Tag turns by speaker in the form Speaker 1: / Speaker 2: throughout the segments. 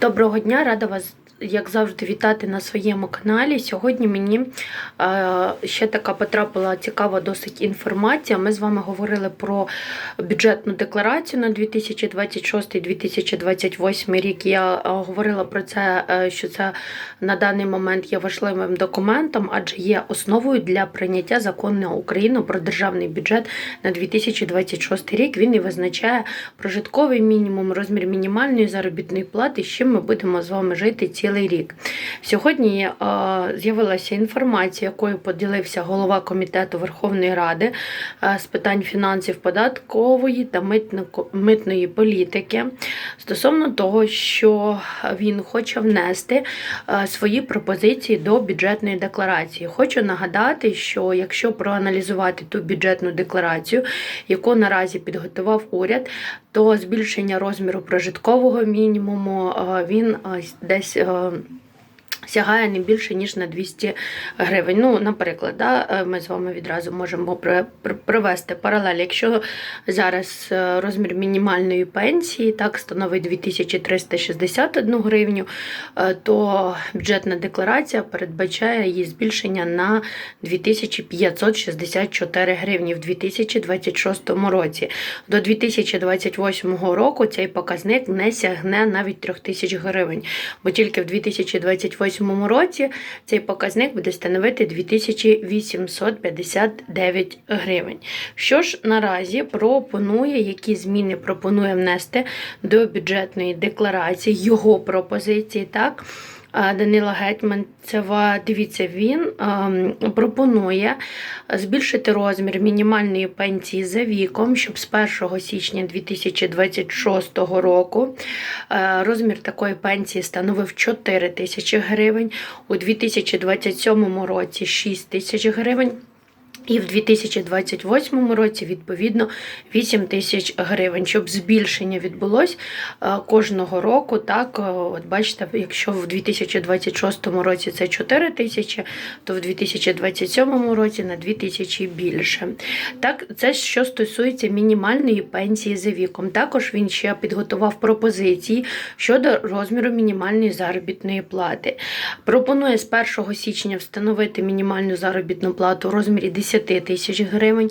Speaker 1: Доброго дня, рада вас, як завжди, вітати на своєму каналі. Сьогодні мені е, ще така потрапила цікава досить інформація. Ми з вами говорили про бюджетну декларацію на 2026-2028 рік. Я е, говорила про це, е, що це на даний момент є важливим документом, адже є основою для прийняття закону України про державний бюджет на 2026 рік. Він і визначає прожитковий мінімум, розмір мінімальної заробітної плати, чим ми будемо з вами жити цілий рік. Сьогодні е, з'явилася інформація, якою поділився голова комітету Верховної Ради е, з питань фінансів податкової та митно- митної політики стосовно того, що він хоче внести е, свої пропозиції до бюджетної декларації. Хочу нагадати, що якщо проаналізувати ту бюджетну декларацію, яку наразі підготував уряд, то збільшення розміру прожиткового мінімуму він десь. Сягає не більше ніж на 200 гривень. Ну, наприклад, да, е, ми з вами відразу можемо провести паралель. Якщо зараз е, розмір мінімальної пенсії так становить 2361 гривню, е, то бюджетна декларація передбачає її збільшення на 2564 гривні в 2026 році. До 2028 року цей показник не сягне навіть 3000 гривень, бо тільки в 2028 році цей показник буде становити 2859 гривень. Що ж наразі пропонує, які зміни пропонує внести до бюджетної декларації, його пропозиції, так? Данила Гетьманцева, дивіться, він ем, пропонує збільшити розмір мінімальної пенсії за віком, щоб з 1 січня 2026 року е, розмір такої пенсії становив 4 тисячі гривень, у 2027 році 6 тисяч гривень. І в 2028 році, відповідно, 8 тисяч гривень, щоб збільшення відбулось е, кожного року. Так, е, от бачите, якщо в 2026 році це 4 тисячі, то в 2027 році на 2 тисячі більше. Так, це що стосується мінімальної пенсії за віком. Також він ще підготував пропозиції щодо розміру мінімальної заробітної плати. Пропонує з 1 січня встановити мінімальну заробітну плату у розмірі 10 тисяч гривень,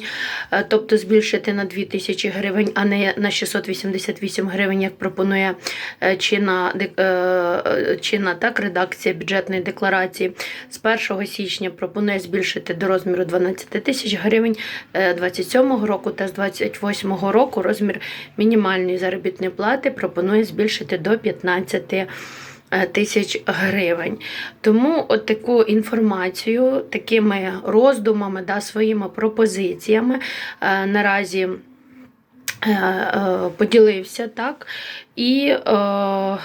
Speaker 1: е, тобто збільшити на 2 тисячі гривень, а не на 688 гривень, як пропонує е, чинна, е, чинна так, редакція бюджетної декларації. З 1 січня пропонує збільшити до розміру 12 тисяч гривень 27 року та з 28 року розмір мінімальної заробітної плати пропонує збільшити до 15 е, тисяч гривень. Тому от таку інформацію, такими роздумами, да, своїми пропозиціями е, наразі е, е, поділився так. І е, е,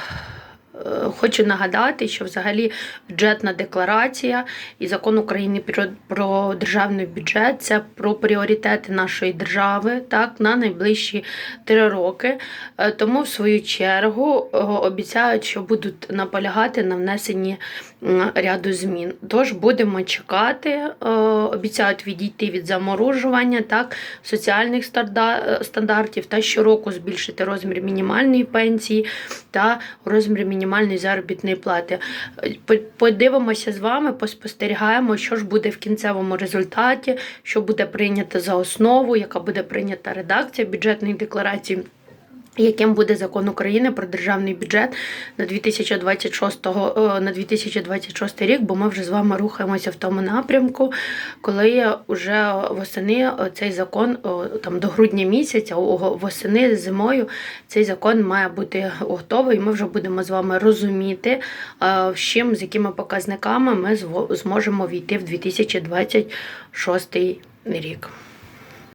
Speaker 1: Хочу нагадати, що взагалі бюджетна декларація і закон України про, державний бюджет це про пріоритети нашої держави так, на найближчі три роки. Е, Тому, в свою чергу, е, обіцяють, що будуть наполягати на внесенні ряду змін. Тож будемо чекати, е, обіцяють відійти від заморожування так, соціальних стандартів та щороку збільшити розмір мінімальної пенсії та розмір мінімальної заробітної плати. Подивимося з вами, поспостерігаємо, що ж буде в кінцевому результаті, що буде прийнято за основу, яка буде прийнята редакція бюджетної декларації. Яким буде закон України про державний бюджет на 2026, е, на 2026 рік, бо ми вже з вами рухаємося в тому напрямку, коли вже восени цей закон там до грудня місяця, восени зимою цей закон має бути готовий. Ми вже будемо з вами розуміти, е, з чим, з якими показниками ми зможемо війти в 2026 рік.